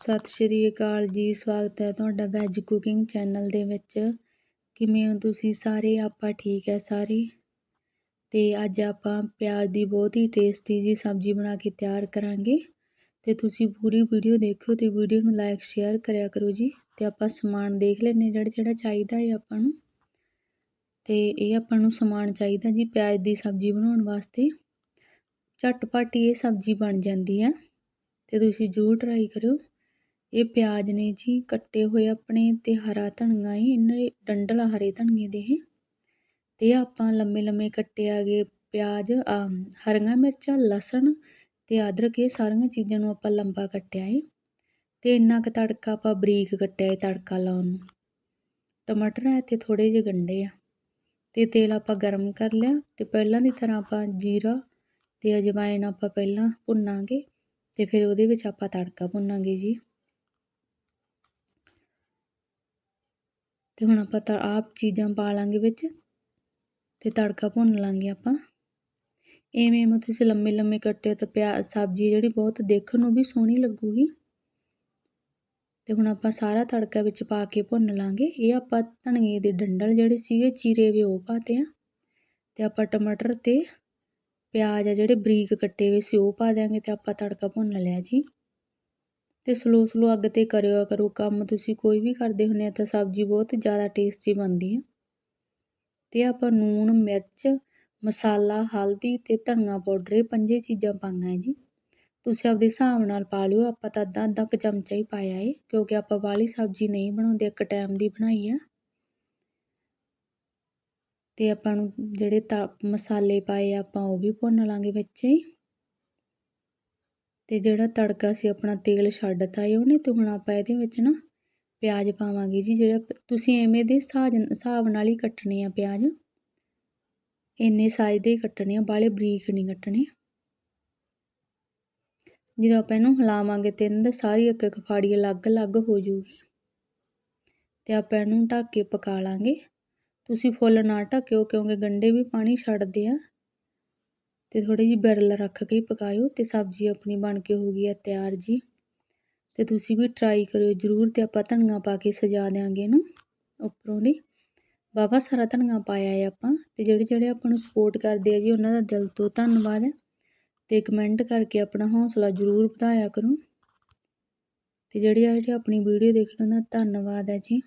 ਸਤਿ ਸ਼੍ਰੀ ਅਕਾਲ ਜੀ, ਸਵਾਗਤ ਹੈ ਤੁਹਾਡਾ ਵੈਜ ਕੁਕਿੰਗ ਚੈਨਲ ਦੇ ਵਿੱਚ। ਕਿਵੇਂ ਹੋ ਤੁਸੀਂ ਸਾਰੇ? ਆਪਾਂ ਠੀਕ ਹੈ ਸਾਰੇ? ਤੇ ਅੱਜ ਆਪਾਂ ਪਿਆਜ਼ ਦੀ ਬਹੁਤ ਹੀ ਟੇਸਟੀ ਜੀ ਸਬਜ਼ੀ ਬਣਾ ਕੇ ਤਿਆਰ ਕਰਾਂਗੇ। ਤੇ ਤੁਸੀਂ ਪੂਰੀ ਵੀਡੀਓ ਦੇਖਿਓ ਤੇ ਵੀਡੀਓ ਨੂੰ ਲਾਈਕ ਸ਼ੇਅਰ ਕਰਿਆ ਕਰੋ ਜੀ। ਤੇ ਆਪਾਂ ਸਮਾਨ ਦੇਖ ਲੈਨੇ ਜਿਹੜਾ ਜਿਹੜਾ ਚਾਹੀਦਾ ਹੈ ਆਪਾਂ ਨੂੰ। ਤੇ ਇਹ ਆਪਾਂ ਨੂੰ ਸਮਾਨ ਚਾਹੀਦਾ ਜੀ ਪਿਆਜ਼ ਦੀ ਸਬਜ਼ੀ ਬਣਾਉਣ ਵਾਸਤੇ। ਝਟਪਟ ਇਹ ਸਬਜ਼ੀ ਬਣ ਜਾਂਦੀ ਹੈ। ਤੇ ਤੁਸੀਂ ਜ਼ਰੂਰ ਟਰਾਈ ਕਰਿਓ। ਇਹ ਪਿਆਜ਼ ਨੇ ਜੀ ਕੱਟੇ ਹੋਏ ਆਪਣੇ ਤੇ ਹਰਾ ਧਨੀਆ ਹੀ, ਇਹਨਾਂ ਡੰਡਲ ਹਰੇ ਧਨੀਏ ਦੇ ਇਹ ਤੇ ਆਪਾਂ ਲੰਮੇ ਲੰਮੇ ਕੱਟੇ ਆਗੇ ਪਿਆਜ਼ ਹਰੀਆਂ ਮਿਰਚਾਂ, ਲਸਣ ਤੇ ਅਦਰਕ, ਇਹ ਸਾਰੀਆਂ ਚੀਜ਼ਾਂ ਨੂੰ ਆਪਾਂ ਲੰਬਾ ਕੱਟਿਆ ਏ। ਤੇ ਇੰਨਾ ਕੁ ਤੜਕਾ ਆਪਾਂ ਬਰੀਕ ਕੱਟਿਆ ਏ ਤੜਕਾ ਲਾਉਣ ਨੂੰ। ਟਮਾਟਰ ਹੈ ਤੇ ਥੋੜੇ ਜਿਹੇ ਗੰਡੇ ਆ। ਤੇ ਤੇਲ ਆਪਾਂ ਗਰਮ ਕਰ ਲਿਆ ਤੇ ਪਹਿਲਾਂ ਦੀ ਤਰ੍ਹਾਂ ਆਪਾਂ ਜੀਰਾ ਤੇ ਅਜਵਾਇਣ ਆਪਾਂ ਪਹਿਲਾਂ ਭੁੰਨਾਂਗੇ ਤੇ ਫਿਰ ਉਹਦੇ ਵਿੱਚ ਆਪਾਂ ਤੜਕਾ ਭੁੰਨਾਂਗੇ ਜੀ। ਅਤੇ ਹੁਣ ਆਪਾਂ ਤਾਂ ਆਹ ਚੀਜ਼ਾਂ ਪਾ ਲਾਂਗੇ ਵਿੱਚ ਅਤੇ ਤੜਕਾ ਭੁੰਨ ਲਾਂਗੇ ਆਪਾਂ। ਐਵੇਂ ਐਵੇਂ ਤੁਸੀਂ ਲੰਮੇ ਲੰਮੇ ਕੱਟੇ ਤਾਂ ਪਿਆ ਸਬਜ਼ੀ ਜਿਹੜੀ ਬਹੁਤ ਦੇਖਣ ਨੂੰ ਵੀ ਸੋਹਣੀ ਲੱਗੂਗੀ। ਤੇ ਹੁਣ ਆਪਾਂ ਸਾਰਾ ਤੜਕਾ ਵਿੱਚ ਪਾ ਕੇ ਭੁੰਨ ਲਾਂਗੇ। ਇਹ ਆਪਾਂ ਧਨੀਏ ਦੇ ਡੰਡਲ ਜਿਹੜੇ ਸੀਗੇ ਚੀਰੇ ਵੇ ਉਹ ਪਾਤੇ ਆ। ਤੇ ਆਪਾਂ ਟਮਾਟਰ ਤੇ ਪਿਆਜ਼ ਆ ਜਿਹੜੇ ਬਰੀਕ ਕੱਟੇ ਹੋਏ ਸੀ ਉਹ ਪਾ ਦਿਆਂਗੇ ਤੇ ਆਪਾਂ ਤੜਕਾ ਭੁੰਨ ਲਿਆ ਜੀ। ਅਤੇ ਸਲੋ ਸਲੋ ਅੱਗ ਤੇ ਕਰਿਓ ਕਰੋ। ਕੰਮ ਤੁਸੀਂ ਕੋਈ ਵੀ ਕਰਦੇ ਹੁੰਦੇ ਆ ਤਾਂ ਸਬਜ਼ੀ ਬਹੁਤ ਜ਼ਿਆਦਾ ਟੇਸਟੀ ਬਣਦੀ ਹੈ ਅਤੇ ਆਪਾਂ ਲੂਣ ਮਿਰਚ, ਮਸਾਲਾ, ਹਲਦੀ ਅਤੇ ਧਨੀਆ ਪਾਊਡਰ, ਇਹ ਪੰਜੇ ਚੀਜ਼ਾਂ ਪਾਈਆਂ ਜੀ। ਤੁਸੀਂ ਆਪਦੇ ਹਿਸਾਬ ਨਾਲ ਪਾ ਲਿਓ। ਆਪਾਂ ਤਾਂ ਅੱਧਾ ਅੱਧਾ ਕੁ ਚਮਚਾ ਹੀ ਪਾਇਆ ਏ, ਕਿਉਂਕਿ ਆਪਾਂ ਵਾਲੀ ਸਬਜ਼ੀ ਨਹੀਂ ਬਣਾਉਂਦੇ, ਇੱਕ ਟਾਈਮ ਦੀ ਬਣਾਈ ਆ। ਅਤੇ ਆਪਾਂ ਨੂੰ ਜਿਹੜੇ ਤਾ ਮਸਾਲੇ ਪਾਏ ਆਪਾਂ ਉਹ ਵੀ ਭੁੰਨ ਲਾਂਗੇ ਵਿੱਚ ਹੀ। ਅਤੇ ਜਿਹੜਾ ਤੜਕਾ ਸੀ ਆਪਣਾ ਤੇਲ ਛੱਡਤਾ ਏ ਉਹਨੇ ਅਤੇ ਹੁਣ ਆਪਾਂ ਇਹਦੇ ਵਿੱਚ ਨਾ ਪਿਆਜ਼ ਪਾਵਾਂਗੇ ਜੀ, ਜਿਹੜਾ ਤੁਸੀਂ ਐਵੇਂ ਦੇ ਹਿਸਾਬ ਨਾਲ ਹੀ ਕੱਟਣੇ ਆ ਪਿਆਜ਼। ਇੰਨੇ ਸਾਈਜ਼ ਦੇ ਕੱਟਣੇ ਆ ਬਾਲੇ ਬਰੀਕ ਨਹੀਂ ਕੱਟਣੇ। ਜਦੋਂ ਆਪਾਂ ਇਹਨੂੰ ਹਿਲਾਵਾਂਗੇ ਤੇ ਇਹਨਾਂ ਦਾ ਸਾਰੀ ਇੱਕ ਇੱਕ ਫਾੜੀ ਅਲੱਗ-ਅਲੱਗ ਹੋ ਜੂਗੀ। ਤੇ ਆਪਾਂ ਇਹਨੂੰ ਢੱਕ ਕੇ ਪਕਾ ਲਾਂਗੇ। ਤੁਸੀਂ ਫੁੱਲ ਨਾ ਢੱਕਿਓ ਕਿਉਂਕਿ ਗੰਡੇ ਵੀ ਪਾਣੀ ਛੱਡਦੇ ਆ। ਅਤੇ ਥੋੜ੍ਹੀ ਜਿਹੀ ਬਰਲ ਰੱਖ ਕੇ ਪਕਾਇਓ ਅਤੇ ਸਬਜ਼ੀ ਆਪਣੀ ਬਣ ਕੇ ਹੋ ਗਈ ਹੈ ਤਿਆਰ ਜੀ। ਅਤੇ ਤੁਸੀਂ ਵੀ ਟਰਾਈ ਕਰਿਓ ਜਰੂਰ ਤੇ ਆਪਾਂ ਧਨੀਆ ਪਾ ਕੇ ਸਜਾ ਦਿਆਂਗੇ ਇਹਨੂੰ ਉੱਪਰੋਂ ਦੀ। ਬਾਬਾ ਸਾਰਾ ਧਨੀਆ ਪਾਇਆ ਹੈ ਆਪਾਂ ਅਤੇ ਜਿਹੜੇ ਜਿਹੜੇ ਆਪਾਂ ਨੂੰ ਸਪੋਰਟ ਕਰਦੇ ਆ ਜੀ ਉਹਨਾਂ ਦਾ ਦਿਲ ਤੋਂ ਧੰਨਵਾਦ। ਹੈ ਤੇ ਕਮੈਂਟ ਕਰਕੇ ਆਪਣਾ ਹੌਸਲਾ ਜਰੂਰ ਵਧਾਇਆ ਕਰੋ। ਤੇ ਜਿਹੜੇ ਜਿਹੜੇ ਆਪਣੀ ਵੀਡੀਓ ਦੇਖ ਰਹੇ ਉਹਨਾਂ ਦਾ ਧੰਨਵਾਦ ਹੈ ਜੀ।